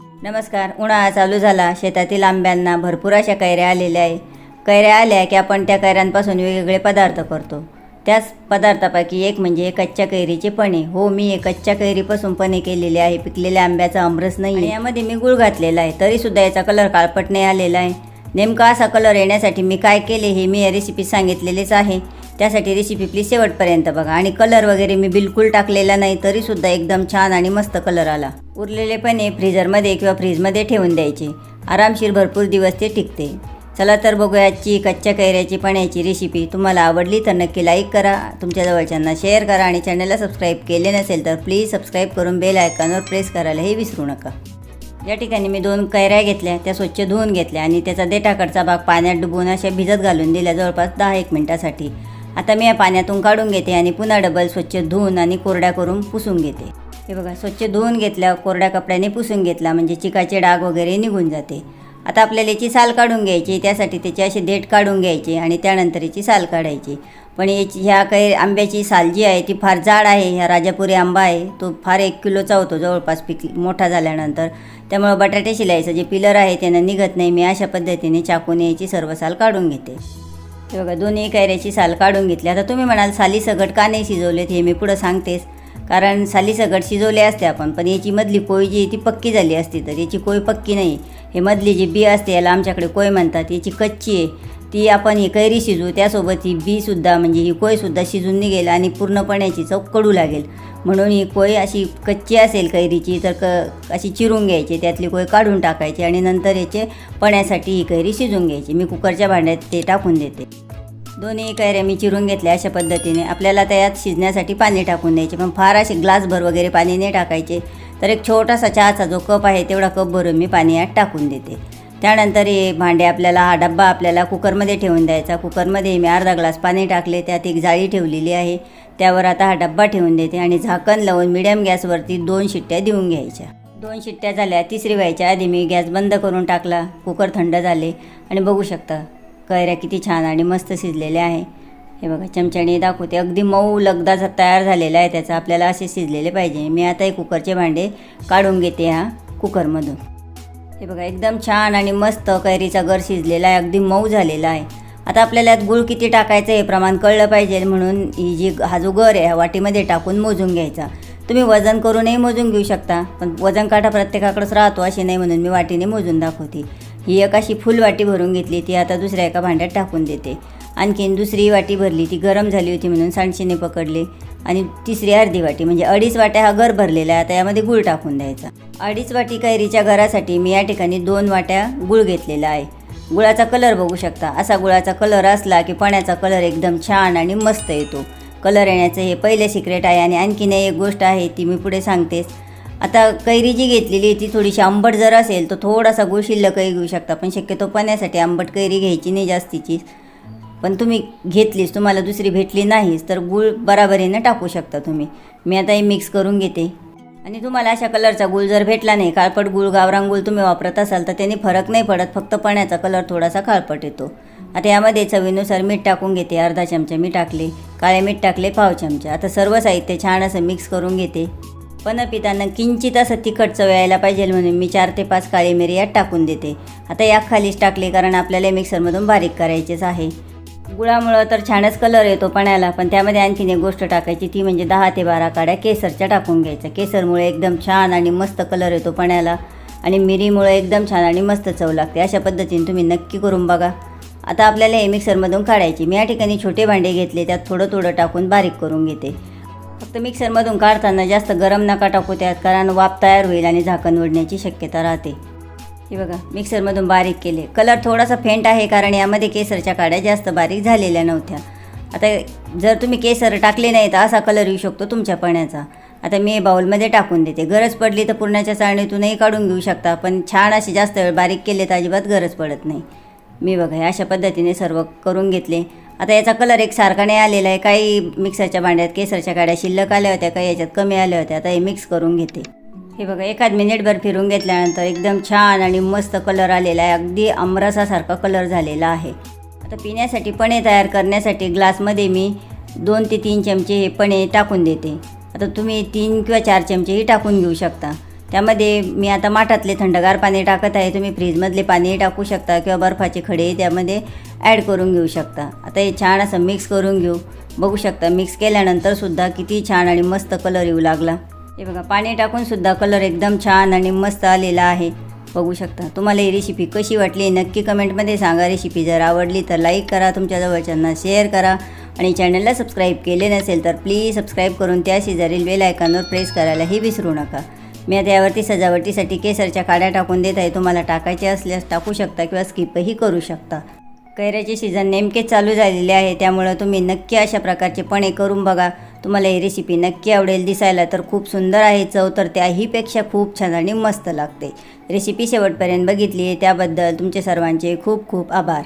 नमस्कार उन्हाळा चालू झाला. शेतातील आंब्यांना भरपूर अशा कैऱ्या आलेल्या आहे. कैऱ्या आल्या की आपण त्या कैऱ्यांपासून वेगवेगळे पदार्थ करतो. त्याच पदार्थापैकी एक म्हणजे कच्च्या कैरीचे पणे. हो मी हे कच्च्या कैरीपासून पणे केलेले आहे. पिकलेल्या आंब्याचा आमरस नाही यामध्ये मी गुळ घातलेला आहे. तरीसुद्धा याचा कलर काळपट नाही आलेला आहे. नेमका असा कलर येण्यासाठी मी काय केले हे मी या रेसिपी सांगितलेलेच आहे. त्यासाठी रेसिपी प्लीज शेवटपर्यंत बघा. आणि कलर वगैरे मी बिलकुल टाकलेला नाही तरीसुद्धा एकदम छान आणि मस्त कलर आला. उरलेले पणे फ्रीजरमध्ये किंवा फ्रीजमध्ये ठेवून द्यायचे. आरामशीर भरपूर दिवस ते टिकते. चला तर बघूया आजची कच्च्या कैऱ्याची पाण्याची रेसिपी तुम्हाला आवडली तर नक्की लाईक करा. तुमच्या जवळच्यांना शेअर करा आणि चॅनलला सबस्क्राईब केले नसेल तर प्लीज सबस्क्राईब करून बेल आयकॉनवर प्रेस करायलाही विसरू नका. या ठिकाणी मी दोन कैऱ्या घेतल्या. त्या स्वच्छ धुवून घेतल्या आणि त्याचा देठाकडचा भाग पाण्यात डुबून अशा भिजत घालून दिल्या जवळपास दहा एक मिनटासाठी. आता मी या पाण्यातून काढून घेते आणि पुन्हा डबल स्वच्छ धुवून आणि कोरड्या करून पुसून घेते. हे बघा स्वच्छ धुवून घेतल्या कोरड्या कपड्याने पुसून घेतला म्हणजे चिकाचे डाग वगैरे निघून जाते. आता आपल्याला याची साल काढून घ्यायची त्यासाठी त्याचे असे देठ काढून घ्यायचे आणि त्यानंतर याची साल काढायची. पण याची ह्या काही आंब्याची साल जी आहे ती फार जाड आहे ह्या राजापुरी आंबा आहे तो फार एक किलोचा होतो जवळपास पिक मोठा झाल्यानंतर. त्यामुळं बटाटे शिलायचं जे पिलर आहे त्यांना निघत नाही. मी अशा पद्धतीने चाकूने याची सर्व साल काढून घेते. हे बघा दोन्ही कैऱ्याची साल काढून घेतली. आता तुम्ही म्हणाल साली सगट का नाही शिजवलेत हे मी पुढं सांगतेच. कारण साली सगट शिजवले असते आपण पण याची मधली कोय जी आहे ती पक्की झाली असती तर याची कोय पक्की नाही. हे मधली जी बी असते याला आमच्याकडे कोय म्हणतात याची कच्ची आहे. ती आपण ही कैरी शिजू त्यासोबत ही बीसुद्धा म्हणजे ही कोयसुद्धा शिजून निघेल आणि पूर्णपणे याची चव कडू लागेल. म्हणून ही कोय अशी कच्ची असेल कैरीची तर क अशी चिरून घ्यायची त्यातली कोय काढून टाकायची आणि नंतर याचे पण्यासाठी ही कैरी शिजून घ्यायची. मी कुकरच्या भांड्यात ते टाकून देते. दोन्ही कैऱ्या मी चिरून घेतल्या अशा पद्धतीने. आपल्याला त्यात शिजण्यासाठी पाणी टाकून द्यायचे पण फार असे ग्लासभर वगैरे पाणी नाही टाकायचे. तर एक छोटासा चहाचा जो कप आहे तेवढा कप भरून मी पाणी यात टाकून देते. त्यानंतर हे भांडे आपल्याला हा डब्बा आपल्याला कुकरमध्ये ठेवून द्यायचा. कुकरमध्ये मी अर्धा ग्लास पाणी टाकले त्यात एक जाळी ठेवलेली आहे. त्यावर आता हा डब्बा ठेवून देते आणि झाकण लावून मिडियम गॅसवरती दोन शिट्ट्या देऊन घ्यायच्या. दोन शिट्ट्या झाल्या तिसरी व्हायच्या आधी मी गॅस बंद करून टाकला. कुकर थंड झाले आणि बघू शकता कैऱ्या किती छान आणि मस्त शिजलेल्या आहे. हे बघा चमच्याने दाखवते. अगदी मऊ लगदाचा तयार झालेला आहे त्याचा. आपल्याला असे शिजलेले पाहिजे. मी आता हे कुकरचे भांडे काढून घेते हा कुकरमधून. हे बघा एकदम छान आणि मस्त कैरीचा गर शिजलेला आहे. अगदी मऊ झालेला आहे. आता आपल्याला यात गूळ किती टाकायचं हे प्रमाण कळलं पाहिजे. म्हणून ही जी हा जो गर आहे हा वाटीमध्ये टाकून मोजून घ्यायचा. तुम्ही वजन करूनही मोजून घेऊ शकता. पण वजन काटा प्रत्येकाकडंच राहतो असे नाही म्हणून मी वाटीने मोजून दाखवते. ही एक अशी फुल वाटी भरून घेतली ती आता दुसऱ्या एका भांड्यात टाकून देते. आणखीन दुसरी वाटी भरली ती गरम झाली होती म्हणून सांडशीने पकडले. आणि तिसरी अर्धी वाटी म्हणजे अडीच वाट्या हा घर भरलेला आहे आता यामध्ये गूळ टाकून द्यायचा. अडीच वाटी कैरीच्या घरासाठी मी या ठिकाणी दोन वाट्या गूळ घेतलेला आहे. गुळाचा कलर बघू शकता. असा गुळाचा कलर असला की पाण्याचा कलर एकदम छान आणि मस्त येतो. कलर येण्याचं हे पहिले सिक्रेट आहे आणि आणखीन एक गोष्ट आहे ती मी पुढे सांगतेच. आता कैरी जी घेतलेली आहे ती थोडीशी आंबट जर असेल तर थोडासा गुळ शिल्लकही घेऊ शकता. पण शक्यतो पाण्यासाठी आंबट कैरी घ्यायची नाही जास्तीची. पण तुम्ही घेतलीच तुम्हाला दुसरी भेटली नाहीच तर गूळ बराबरीनं टाकू शकता तुम्ही. मी आता हे मिक्स करून घेते. आणि तुम्हाला अशा कलरचा गुळ जर भेटला नाही काळपट गूळ गावरान गुळ तुम्ही वापरत असाल तर त्याने फरक नाही पडत फक्त पाण्याचा कलर थोडासा काळपट येतो. आता यामध्ये चवीनुसार मीठ टाकून घेते अर्धा चमचा मी टाकले काळे मीठ टाकले पाव चमचा. आता सर्व साहित्य छान असं मिक्स करून घेते. पण पिताना किंचित असं तिखट चव यायला पाहिजे म्हणून मी चार ते पाच काळी मिरी यात टाकून देते. आता या खालीच टाकले कारण आपल्याला मिक्सरमधून बारीक करायचेच आहे. गुळामुळं तर छानच कलर येतो पाण्याला पण त्यामध्ये आणखीन एक गोष्ट टाकायची ती म्हणजे दहा ते बारा काड्या केसरच्या टाकून घ्यायच्या केसरमुळे एकदम छान आणि मस्त कलर येतो पाण्याला आणि मिरीमुळे एकदम छान आणि मस्त चव लागते. अशा पद्धतीने तुम्ही नक्की करून बघा. आता आपल्याला हे मिक्सरमधून काढायची. मी या ठिकाणी छोटे भांडे घेतले त्यात थोडं थोडं टाकून बारीक करून घेते. फक्त मिक्सरमधून काढताना जास्त गरम नका टाकू त्यात कारण वाफ तयार होईल आणि झाकण उडण्याची शक्यता राहते. हे बघा मिक्सरमधून बारीक केले. कलर थोडासा फेंट आहे कारण यामध्ये केसरच्या काड्या जास्त बारीक झालेल्या नव्हत्या. आता जर तुम्ही केसर टाकले नाही तर असा कलर येऊ शकतो तुमच्या पाण्याचा. आता मी बाउलमध्ये टाकून देते. गरज पडली तर पुरणाच्या चाळणीतूनही काढून घेऊ शकता पण छान असे जास्त वेळ बारीक केले तर अजिबात गरज पडत नाही. मी बघा हे अशा पद्धतीने सर्व करून घेतले. आता याचा कलर एक सारखा नाही आलेला आहे. काही मिक्सरच्या भांड्यात केसरच्या काड्या शिल्लक आल्या होत्या काही याच्यात कमी आल्या होत्या. आता हे मिक्स करून घेते. हे बघा एखाद मिनिटभर फिरून घेतल्यानंतर एकदम छान आणि मस्त कलर आलेला आहे. अगदी आमरसासारखा कलर झालेला आहे. आता पिण्यासाठी पणे तयार करण्यासाठी ग्लासमध्ये मी दोन ते तीन चमचे हे पणे टाकून देते. आता तुम्ही तीन किंवा चार चमचेही टाकून घेऊ शकता. त्यामध्ये मी आता माठातले थंडगार पाणी टाकत आहे. तुम्ही फ्रीजमधले पाणी टाकू शकता किंवा बर्फाचे खडे त्यामध्ये ॲड करून घेऊ शकता. आता हे छान असं मिक्स करून घेऊ. बघू शकता मिक्स केल्यानंतर सुद्धा किती छान आणि मस्त कलर येऊ लागला. हे बघा पाणी टाकूनसुद्धा कलर एकदम छान आणि मस्त आलेला आहे. बघू शकता. तुम्हाला ही रेसिपी कशी वाटली नक्की कमेंटमध्ये सांगा. रेसिपी जर आवडली तर लाईक करा. तुमच्या जवळच्यांना शेअर करा. आणि चॅनलला सबस्क्राईब केले नसेल तर प्लीज सबस्क्राईब करून त्या शेजारील बेल आयकॉनवर प्रेस करायलाही विसरू नका. मी आता यावरती सजावटीसाठी केसरच्या काड्या टाकून देत आहे. तुम्हाला टाकायचे असल्यास टाकू शकता किंवा स्किपही करू शकता. कैऱ्याचे सीझन नेमकेच चालू झालेले आहे. त्यामुळं तुम्ही नक्की अशा प्रकारचे पणे करून बघा. तुम्हाला ही रेसिपी नक्की आवडेल दिसायला तर खूप सुंदर आहे चव तर त्याहीपेक्षा खूप छान आणि मस्त लागते. रेसिपी शेवटपर्यंत बघितली आहे त्याबद्दल तुमचे सर्वांचे खूप खूप आभार.